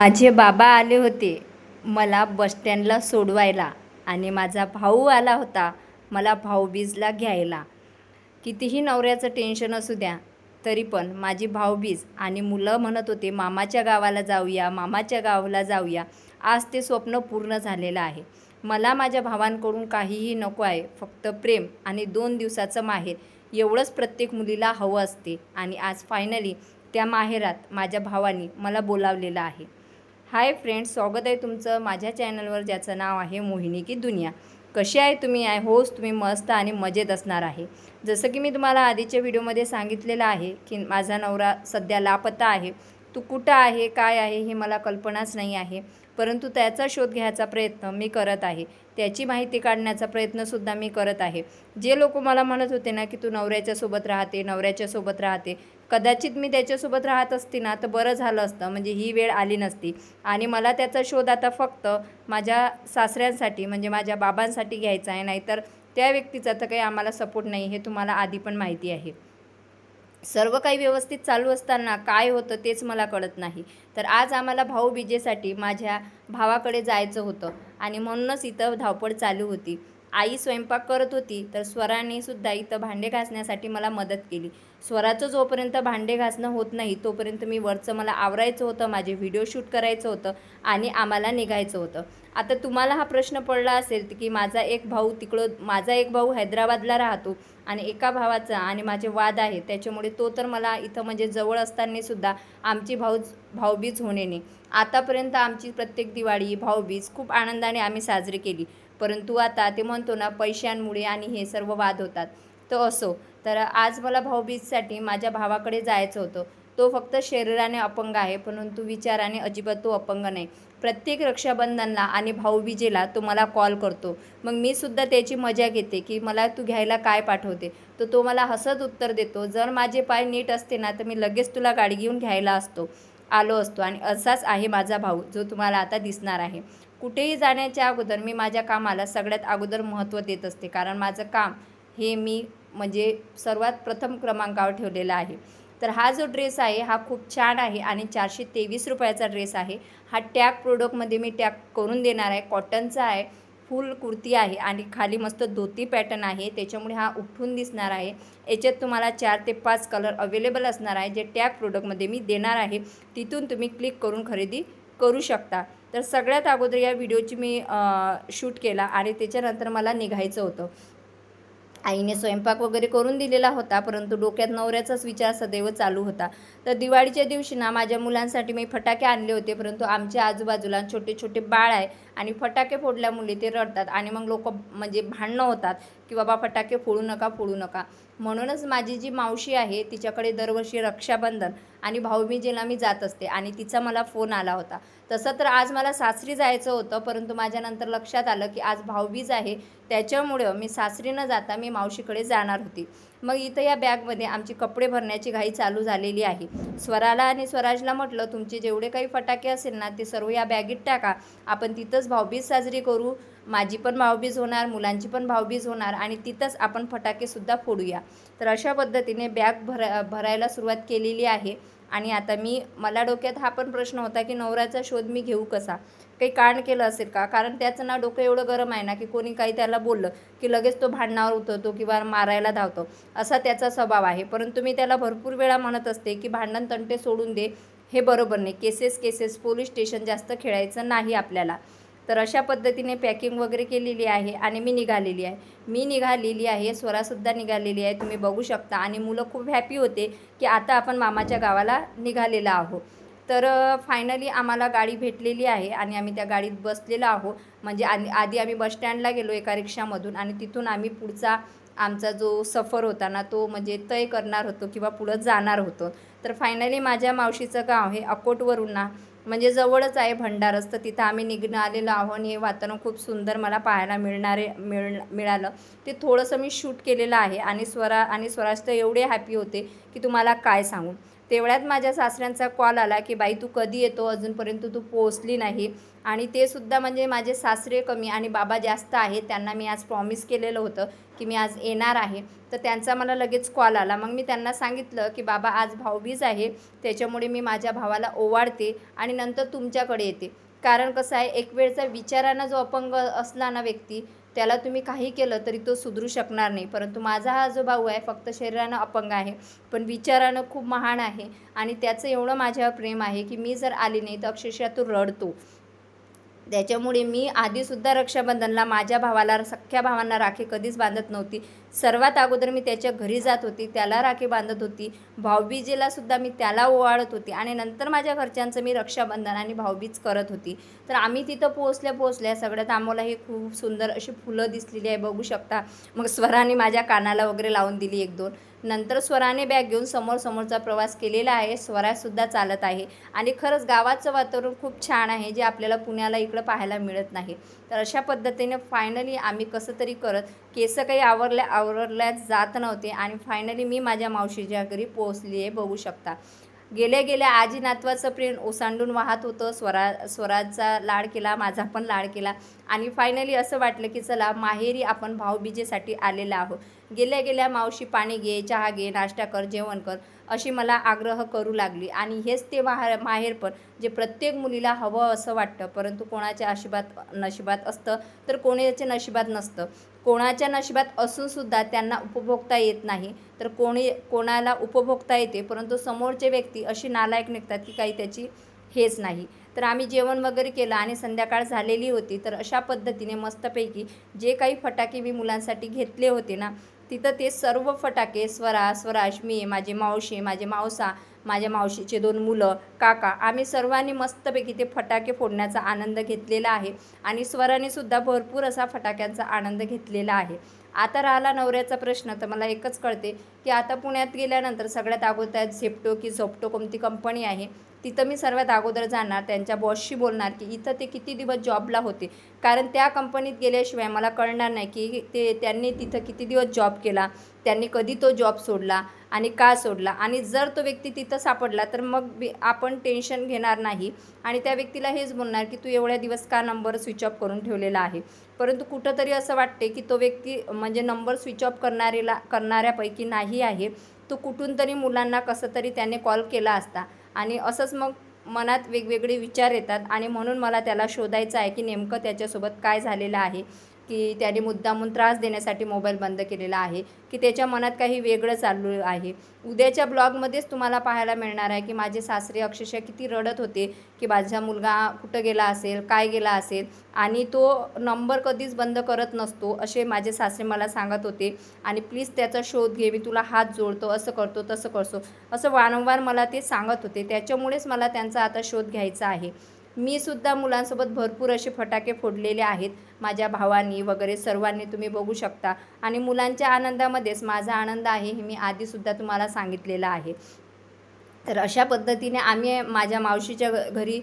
माझे बाबा आले होते. मला बसस्टँडला सोडवायला आणि माझा भाऊ आला होता. मला भाऊबीजला घ्यायला. कितीही नवऱ्याचं टेन्शन असू द्या तरी पण माझी भाऊबीज आणि मुलं म्हणत होते मामाच्या गावाला जाऊया मामाच्या गावाला जाऊया. आज ते स्वप्न पूर्ण झालेलं आहे. मला माझ्या भावांकडून काहीही नको आहे फक्त प्रेम आणि दोन दिवसाचं माहेर. एवढंच प्रत्येक मुलीला हवं असते आणि आज फायनली त्या माहेरात माझ्या भावानी मला बोलावलेलं आहे. हाय फ्रेंड्स स्वागत आहे तुमचं माझ्या चॅनलवर ज्याचं नाव आहे मोहिनी की दुनिया. कशी आहे तुम्ही? आय होस तुम्ही मस्त आणि मजेत असणार आहे. जसं की मी तुम्हाला आधीच्या व्हिडिओमध्ये सांगितलेलं आहे की माझा नवरा सध्या लापता आहे. तू कुठं आहे? काय आहे? हे मला कल्पनाच नाही आहे. परंतु त्याचा शोध घ्यायचा प्रयत्न मी करत आहे. त्याची माहिती काढण्याचा प्रयत्नसुद्धा मी करत आहे. जे लोक मला म्हणत होते ना की तू नवऱ्याच्या सोबत राहते नवऱ्याच्या सोबत राहते कदाचित मी त्याच्यासोबत राहत असते ना तर बरं झालं असतं. म्हणजे ही वेळ आली नसती. आणि मला त्याचा शोध आता फक्त माझ्या सासऱ्यांसाठी म्हणजे माझ्या बाबांसाठी घ्यायचा आहे. नाहीतर त्या व्यक्तीचा तर काही आम्हाला सपोर्ट नाही हे तुम्हाला आधी पण माहिती आहे. सर्व काही व्यवस्थित चालू असताना काय होतं तेच मला कळत नाही. तर आज आम्हाला भाऊबीजेसाठी माझ्या भावाकडे जायचं होतं आणि म्हणूनच इथं धावपळ चालू होती. आई स्वयंपाक करत होती तर स्वराने सुद्धा इथं भांडे घासण्यासाठी मला मदत केली. स्वराचं जोपर्यंत भांडे घासणं होत नाही तोपर्यंत मी वरचं मला आवरायचं होतं माझे व्हिडिओ शूट करायचं होतं आणि आम्हाला निघायचं होतं. आता तुम्हाला हा प्रश्न पडला असेल की माझा एक भाऊ तिकडं माझा एक भाऊ हैदराबादला राहतो आणि एका भावाचा आणि माझे वाद आहे त्याच्यामुळे तो तर मला इथं म्हणजे जवळ असताना सुद्धा आमची भाऊ भाऊबीज होणे नाही. आतापर्यंत आमची प्रत्येक दिवाळी भाऊबीज खूप आनंदाने आम्ही साजरी केली. परंतु आता ते म्हणतो ना पैशांमुळे आणि हे सर्व वाद होतात. तर असो. तर आज मला भाऊबीजसाठी माझ्या भावाकडे जायचं होतं. तो फक्त शरीराने अपंग आहे परंतु विचाराने अजिबात तो अपंग नाही. प्रत्येक रक्षाबंधनला आणि भाऊबीजेला तो मला कॉल करतो. मग मी सुद्धा त्याची मजा घेते की मला तू घ्यायला काय पाठवते? तर तो मला हसत उत्तर देतो. जर माझे पाय नीट असते ना तर मी लगेच तुला गाडी घेऊन घ्यायला असतो आलो असतो. आणि असाच आहे माझा भाऊ जो तुम्हाला आता दिसणार आहे. कुठेही जाण्याच्या अगोदर मी माझ्या कामाला सगळ्यात अगोदर महत्त्व देत असते. कारण माझं काम हे मी म्हणजे सर्वात प्रथम क्रमांकावर ठेवलेला आहे. तर हा जो ड्रेस आहे हा खूप छान आहे आणि चारशे तेवीस रुपयाचा ड्रेस आहे. हा टॅग प्रोडक्टमध्ये मी टॅग करून देणार आहे. कॉटनचा आहे फुल कुर्ती आहे आणि खाली मस्त धोती पॅटर्न आहे. त्याच्यामुळे हा उठून दिसणार आहे. याच्यात तुम्हाला चार ते पाच कलर अवेलेबल असणार आहे जे टॅग प्रोडक्टमध्ये मी देणार आहे. तिथून तुम्ही क्लिक करून खरेदी करू शकता. तर सगळ्यात अगोदर या व्हिडिओची मी शूट केला आणि त्याच्यानंतर मला निघायचं होतं. आईने स्वयंपाक वगैरे करून दिलेला होता परंतु डोक्यात नवऱ्याचाच विचार सदैव चालू होता. तर दिवाळीच्या दिवशी ना माझ्या मुलांसाठी मी फटाके आणले होते परंतु आमच्या आजूबाजूला छोटे छोटे बाळ आहे आणि फटाके फोडल्यामुळे ते रडतात आणि मग लोक म्हणजे भांडणं होतात की बाबा फटाके फोडू नका फोडू नका. म्हणूनच माझी जी मावशी आहे तिच्याकडे दरवर्षी रक्षाबंधन आणि भाऊबीजेला मी जात असते आणि तिचा मला फोन आला होता. तसं तर आज मला सासरी जायचं होतं परंतु माझ्यानंतर लक्षात आलं की आज भाऊबीज आहे त्याच्यामुळं मी सासरी न जाता मी मावशीकडे जाणार होती. मग इथं या बॅगमध्ये आमची कपडे भरण्याची घाई चालू झालेली आहे. स्वराला आणि स्वराजला म्हटलं तुमचे जेवढे काही फटाके असेल ना ते सर्व या बॅगेत टाका. आपण तिथंच भाऊबीज साजरी करू. माझी पण भाऊबीज होणार मुलांची पण भाऊबीज होणार आणि तिथंच आपण फटाकेसुद्धा फोडूया. तर अशा पद्धतीने बॅग भरा भरायला सुरुवात केलेली आहे. आणि आता मी मला डोक्यात हा पण प्रश्न होता की नवऱ्याचा शोध मी घेऊ कसा? काही कांड केलं असेल का? कारण त्याचं ना डोकं एवढं गरम आहे ना की कोणी काही त्याला बोललं की लगेच तो भांडणावर उतरतो किंवा मारायला धावतो. असा त्याचा स्वभाव आहे. परंतु मी त्याला भरपूर वेळा म्हणत असते की भांडण तंटे सोडून दे. हे बरोबर नाही. Cases cases. पोलीस स्टेशन जास्त खेळायचं नाही आपल्याला. तर अशा पद्धतीने पॅकिंग वगैरे केलेली आहे आणि मी निघालेली आहे. मी निघालेली आहे स्वरासुद्धा निघालेली आहे तुम्ही बघू शकता. आणि मुलं खूप हॅपी होते की आता आपण मामाच्या गावाला निघालेला आहोत. तर फायनली आम्हाला गाडी भेटलेली आहे आणि आम्ही त्या गाडीत बसलेलो आहो म्हणजे आधी आधी आम्ही बसस्टँडला गेलो एका रिक्षामधून आणि तिथून आम्ही पुढचा आमचा जो सफर होता ना तो म्हणजे तय करणार होतो किंवा पुढं जाणार होतो. तर फायनली माझ्या मावशीचं गाव हे अकोटवरून ना म्हणजे जवळच आहे भंडारच तर तिथं आम्ही निघणं आलेलो आहोत. हे वातावरण खूप सुंदर मला पाहायला मिळणारे मिळ मिळालं. ते थोडंसं मी शूट केलेलं आहे आणि स्वरा आणि स्वराज तर एवढे हॅपी होते की तुम्हाला काय सांगू? तेवढ्यात माझ्या सासऱ्यांचा कॉल आला की बाई तू कधी येतो? अजूनपर्यंत तू पोहोचली नाही. आणि ते सुद्धा म्हणजे माझे सासरे कमी आणि बाबा जास्त आहेत त्यांना मी आज प्रॉमिस केलेलं होतं की मी आज येणार आहे. तर त्यांचा मला लगेच कॉल आला. मग मी त्यांना सांगितलं की बाबा आज भाऊबीज आहे. त्याच्यामुळे मी माझ्या भावाला ओवाळते आणि नंतर तुमच्याकडे येते. कारण कसं आहे एक वेळचा विचारानं जो अपंग असला ना व्यक्ती त्याला तुम्ही काही केलं तरी तो सुधरू शकणार नाही. परंतु माझा हा जो भाऊ आहे फक्त शरीरानं अपंग आहे पण विचारानं खूप महान आहे आणि त्याचं एवढं माझ्यावर प्रेम आहे की मी जर आली नाही तर अक्षरशः तो रडतो. त्याच्यामुळे मी आधीसुद्धा रक्षाबंधनला माझ्या भावाला सख्ख्या भावांना राखी कधीच बांधत नव्हती. सर्वात अगोदर मी त्याच्या घरी जात होती त्याला राखी बांधत होती भाऊबीजेला सुद्धा मी त्याला ओवाळत होती आणि नंतर माझ्या घरच्यांचं मी रक्षाबंधन आणि भाऊबीज करत होती. तर आम्ही तिथं पोहोचल्या पोहोचल्या सगळ्यात आम्हाला ही खूप सुंदर अशी फुलं दिसलेली आहे बघू शकता. मग स्वराने माझ्या कानाला वगैरे लावून दिली एक दोन. नंतर स्वराने बॅग घेऊन समोर समोरचा प्रवास केलेला आहे स्वरासुद्धा चालत आहे. आणि खरंच गावाचं वातावरण खूप छान आहे जे आपल्याला पुण्याला इकडं पाहायला मिळत नाही. तर अशा पद्धतीने फायनली आम्ही कसं तरी करत केस काही आवरल्या आवरल्या जात नव्हते आणि फायनली मी माझ्या मावशीच्या घरी पोहोचली आहे बघू शकता. गेल्या गेल्या आजी नातवाचं प्रेम ओसांडून वाहत होतं स्वरा स्वराजचा लाड केला माझा पण लाड केला आणि फायनली असं वाटलं की चला माहेरी आपण भाऊबीजेसाठी आलेला आहोत. गेल्या गेल्या मावशी पाणी घे चहा घे नाश्ता कर जेवण कर अशी मला आग्रह करू लागली. आणि हेच ते माहेर माहेरपण जे प्रत्येक मुलीला हवं असं वाटतं. परंतु कोणाच्या आशिबात नशिबात असतं तर कोणाच्या नशिबात नसतं. कोणाच्या नशिबात असूनसुद्धा त्यांना उपभोगता येत नाही. तर कोणी कोणाला उपभोगता येते परंतु समोरचे व्यक्ती अशी नालायक निघतात की काही त्याची हेच नाही. तर आम्ही जेवण वगैरे केलं आणि संध्याकाळ झालेली होती तर अशा पद्धतीने मस्तपैकी जे काही फटाके मी मुलांसाठी घेतले होते ना तिथं ते सर्व फटाके स्वरा स्वराज मी माझे मावशी माझे मावसा माझ्या मावशीचे दोन मुलं काका आम्ही सर्वांनी मस्तपैकी ते फटाके फोडण्याचा आनंद घेतलेला आहे. आणि स्वराने सुद्धा भरपूर असा फटाक्यांचा आनंद घेतलेला आहे. आता राहिला नवऱ्याचा प्रश्न तर मला एकच कळते की आता पुण्यात गेल्यानंतर सगळ्यात अगोदर झेप्टो की झोप्टो कोणती कंपनी आहे? तिथं मी सर्वात अगोदर जाणार त्यांच्या बॉसशी बोलणार की इथं ते किती दिवस जॉबला होते. कारण त्या कंपनीत गेल्याशिवाय मला कळणार नाही की ते त्यांनी तिथं किती दिवस जॉब केला त्यांनी कधी तो जॉब सोडला आणि का सोडला. आणि जर तो व्यक्ती तिथं सापडला तर मग बी आपण टेन्शन घेणार नाही. आणि त्या व्यक्तीला हेच बोलणार की तू एवढ्या दिवस का नंबर स्विच ऑफ करून ठेवलेला आहे? परंतु कुठंतरी असं वाटते की तो व्यक्ती म्हणजे नंबर स्विच ऑफ करणारेला करणाऱ्यापैकी नाही आहे. तो कुठून तरी मुलांना कसं तरी त्याने कॉल केला असता. आणि असंच मग मनात वेगवेगळे विचार येतात आणि म्हणून मला त्याला शोधायचं आहे की नेमकं त्याच्यासोबत काय झालेलं आहे. की त्याने मुद्दामून त्रास देण्यासाठी मोबाईल बंद केलेला आहे की त्याच्या मनात काही वेगळं चालू आहे. उद्याच्या ब्लॉगमध्येच तुम्हाला पाहायला मिळणार आहे की माझे सासरे अक्षरशः किती रडत होते की माझा मुलगा कुठं गेला असेल काय गेला असेल आणि तो नंबर कधीच बंद करत नसतो असे माझे सासरे मला सांगत होते. आणि प्लीज त्याचा शोध घे मी तुला हात जोडतो असं करतो तसं करतो असं वारंवार मला ते सांगत होते. त्याच्यामुळेच मला त्यांचा आता शोध घ्यायचा आहे. मी सुद्धा मुलांसोबत भरपूर असे फटाके फोडलेले आहेत. माझ्या भावांनी वगैरे सर्वांनी तुम्ही बघू शकता. आणि मुलांच्या आनंदामध्येच माझा आनंद आहे हे मी आधीसुद्धा तुम्हाला सांगितलेलं आहे. तर अशा पद्धतीने आम्ही माझ्या मावशीच्या घरी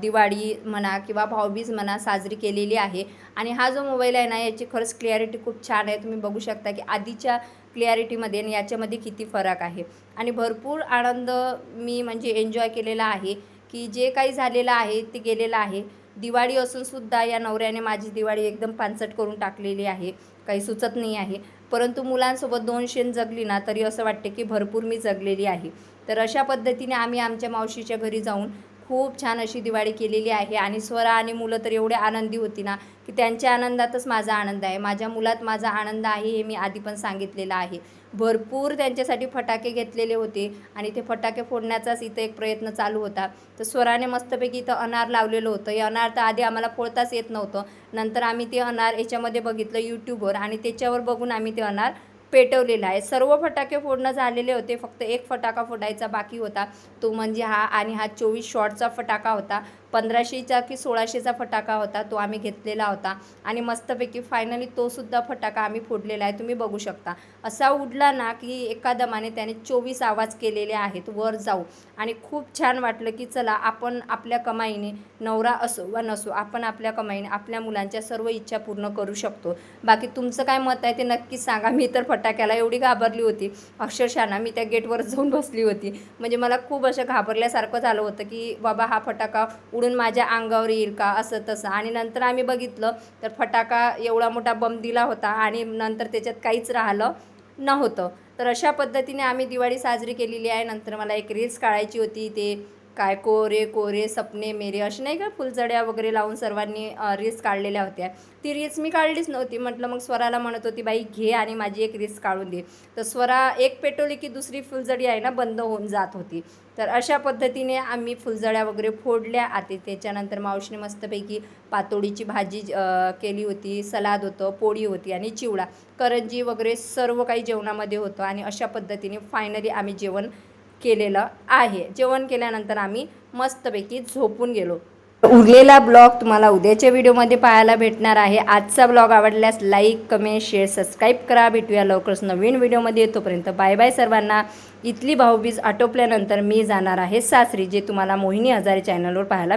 दिवाळी म्हणा किंवा भाऊबीज म्हणा साजरी केलेली आहे. आणि हा जो मोबाईल आहे ना याची खरंच क्लिअरिटी खूप छान आहे. तुम्ही बघू शकता की आधीच्या क्लिअरिटीमध्ये आणि याच्यामध्ये किती फरक आहे. आणि भरपूर आनंद मी म्हणजे एन्जॉय केलेला आहे. की जे काही झालेलं आहे ते गेलेलं आहे. दिवाळी असूनसुद्धा या नवऱ्याने माझी दिवाळी एकदम पानसट करून टाकलेली आहे. काही सुचत नाही आहे. परंतु मुलांसोबत दोन शेण जगली ना तरी असं वाटते की भरपूर मी जगलेली आहे. तर अशा पद्धतीने आम्ही आमच्या मावशीच्या घरी जाऊन खूप छान अशी दिवाळी केलेली आहे. आणि स्वरा आणि मुलं तर एवढे आनंदी होती ना की त्यांच्या आनंदातच माझा आनंद आहे. माझ्या मुलात माझा आनंद आहे हे मी आधी पण सांगितलेलं आहे. भरपूर त्यांच्यासाठी फटाके घेतलेले होते आणि ते फटाके फोडण्याचाच इथं एक प्रयत्न चालू होता. तर स्वराने मस्तपैकी इथं अनार लावलेलं होतं. हे अनार तर आधी आम्हाला फोडताच येत नव्हतं. नंतर आम्ही ते अनार याच्यामध्ये बघितलं यूट्यूबवर आणि त्याच्यावर बघून आम्ही ते अनार पेटवलेला आहे. सर्व फटाके फोडणं झालेले होते. फक्त एक फटाका फोडायचा बाकी होता. तो म्हणजे हा आणि हा चोवीस शॉटचा फटाका होता. पंधराशेचा की सोळाशेचा फटाका होता तो आम्ही घेतलेला होता. आणि मस्तपैकी फायनली तोसुद्धा फटाका आम्ही फोडलेला आहे तुम्ही बघू शकता. असा उडला ना की एका दमाने त्याने चोवीस आवाज केलेले आहेत वर जाऊ. आणि खूप छान वाटलं की चला आपण आपल्या कमाईने नवरा असो वा नसो आपण आपल्या कमाईने आपल्या मुलांच्या सर्व इच्छा पूर्ण करू शकतो. बाकी तुमचं काय मत आहे ते नक्कीच सांगा. मी तर फटाक्याला एवढी घाबरली होती. अक्षरशः ना मी त्या गेटवर जाऊन बसली होती. म्हणजे मला खूप असं घाबरल्यासारखं झालं होतं की बाबा हा फटाका उडून माझ्या अंगावर येईल का? असं तसं. आणि नंतर आम्ही बघितलं तर फटाका एवढा मोठा बम दिला होता आणि नंतर त्याच्यात काहीच राहिलं नव्हतं. तर अशा पद्धतीने आम्ही दिवाळी साजरी केलेली आहे. नंतर मला एक रील्स काढायची होती. ते काय कोरे कोरे सपने मेरे असे नाही का फुलझड्या वगैरे लावून सर्वांनी रील्स काढलेल्या होत्या. ती रील्स मी काढलीच नव्हती. म्हटलं मग स्वराला म्हणत होती बाई घे आणि माझी एक रील्स काढून दे. तर स्वरा एक पेटवली की दुसरी फुलझडी आहे ना बंद होऊन जात होती. तर अशा पद्धतीने आम्ही फुलझड्या वगैरे फोडल्या. आते त्याच्यानंतर मावशीने मस्तपैकी पातोडीची भाजी केली होती सलाद होतं पोळी होती आणि चिवडा. करंजी वगैरे सर्व काही जेवणामध्ये होतं आणि अशा पद्धतीने फायनली आम्ही जेवण केलेलं आहे. जेवण केल्यानंतर आम्ही मस्तपैकी झोपून गेलो. उरलेला ब्लॉग तुम्हाला उद्याच्या व्हिडिओमध्ये पाहायला भेटणार आहे. आजचा ब्लॉग आवडल्यास लाईक कमेंट शेअर सबस्क्राईब करा. भेटूया लवकरच नवीन व्हिडिओमध्ये. तोपर्यंत बाय बाय सर्वांना. इथली भाऊबीज आटोपल्यानंतर मी जाणार आहे सासरी जे तुम्हाला मोहिनी हजारे चॅनलवर पाहायला